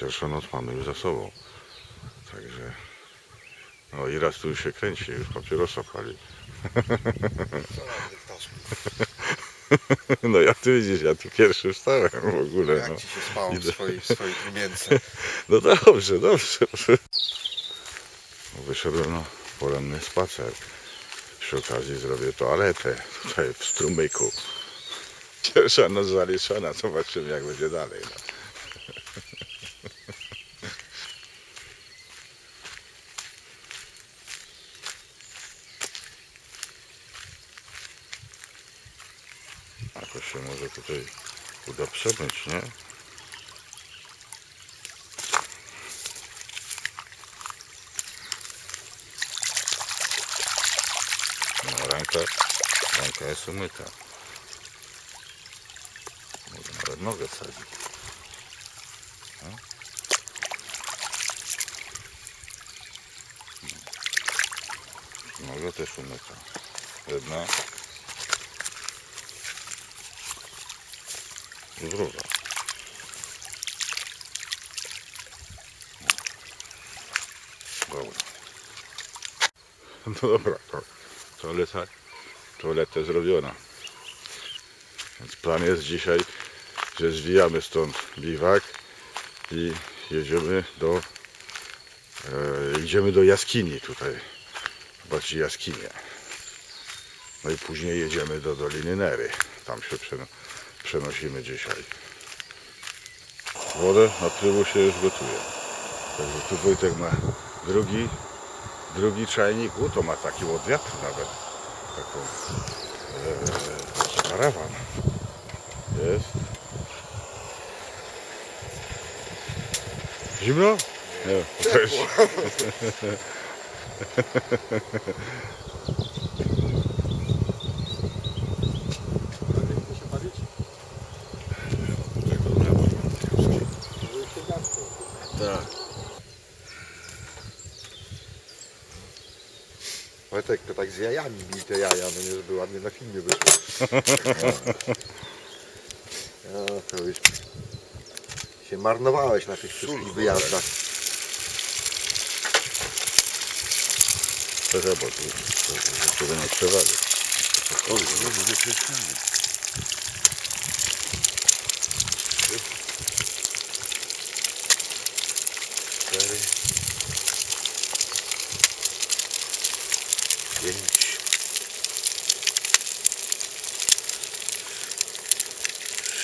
Pierwszą noc mamy już za sobą. Także. No i raz tu już się kręci, już papierosa pali. No ja tu widzisz, ja tu pierwszy wstałem w ogóle. No, Jak ci się spało w Idę. swojej, w swojej trumience? no dobrze, dobrze. No, Wyszedłem na poranny spacer. Przy okazji zrobię toaletę tutaj w strumyku. Pierwsza noc zaliczona, zobaczymy jak będzie dalej. No. Jakoś się może tutaj uda przemyć, nie? No, ręka, ręka jest umyta. Mogę nawet nogę wsadzić. No. Noga też umyta. Jedna. Druga. Dobra. No dobra, to toaleta, toaleta zrobiona. Więc plan jest dzisiaj, że zwijamy stąd biwak i jedziemy do e, idziemy do jaskini tutaj. Zobaczcie jaskinię. No i później jedziemy do Doliny Nery. Tam się przeno, przenosimy dzisiaj. Wodę na tyłu się już gotuje. Także tu Wojtek ma drugi drugi czajnik, u to ma taki od wiatru nawet, taką e, karawan. Jest. Zimno? Nie, też. Tak. Wojtek, to tak z jajami bij te jaja, no nie, żeby ładnie na filmie wyszło. No, to już się marnowałeś na tych wszystkich wyjazdach. To chyba, to, nie przewagi. Oj, no, będzie przeszkadzać. Cztery.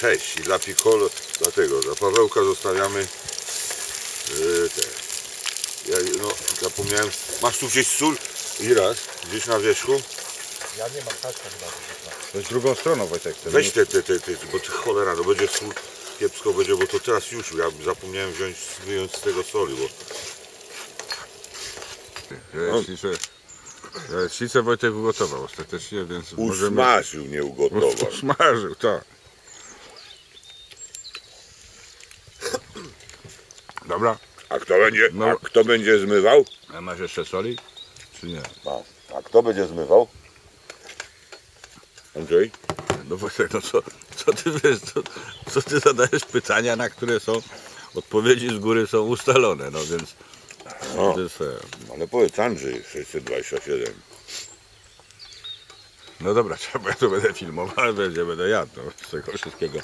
6 i dla Piccolo, dlatego dla Pawełka zostawiamy yy, te. Ja, no, zapomniałem, masz tu gdzieś sól i raz, gdzieś na wierzchu. Ja nie mam taczka chyba. Weź no drugą stroną Wojtek. Ten Weź te, te, te, te, bo ty cholera, no będzie sól, kiepsko będzie, bo to teraz już, ja zapomniałem wziąć, wyjąć z tego soli, bo... Ja jeśli, no. że... Wojtek ugotował ostatecznie, więc Usmażył, możemy... nie ugotował. Usmażył, tak. Dobra, A kto będzie, No. a kto będzie zmywał? a masz jeszcze soli? Czy nie? A kto będzie zmywał? Andrzej? No Wojtek, no co, co ty wiesz, co, co ty zadajesz pytania, na które są odpowiedzi z góry są ustalone, no więc... No. E, Ale powiedz Andrzej, 627. no dobra, trzeba, ja to będę filmował, ale będzie, będę jadł, no, z tego wszystkiego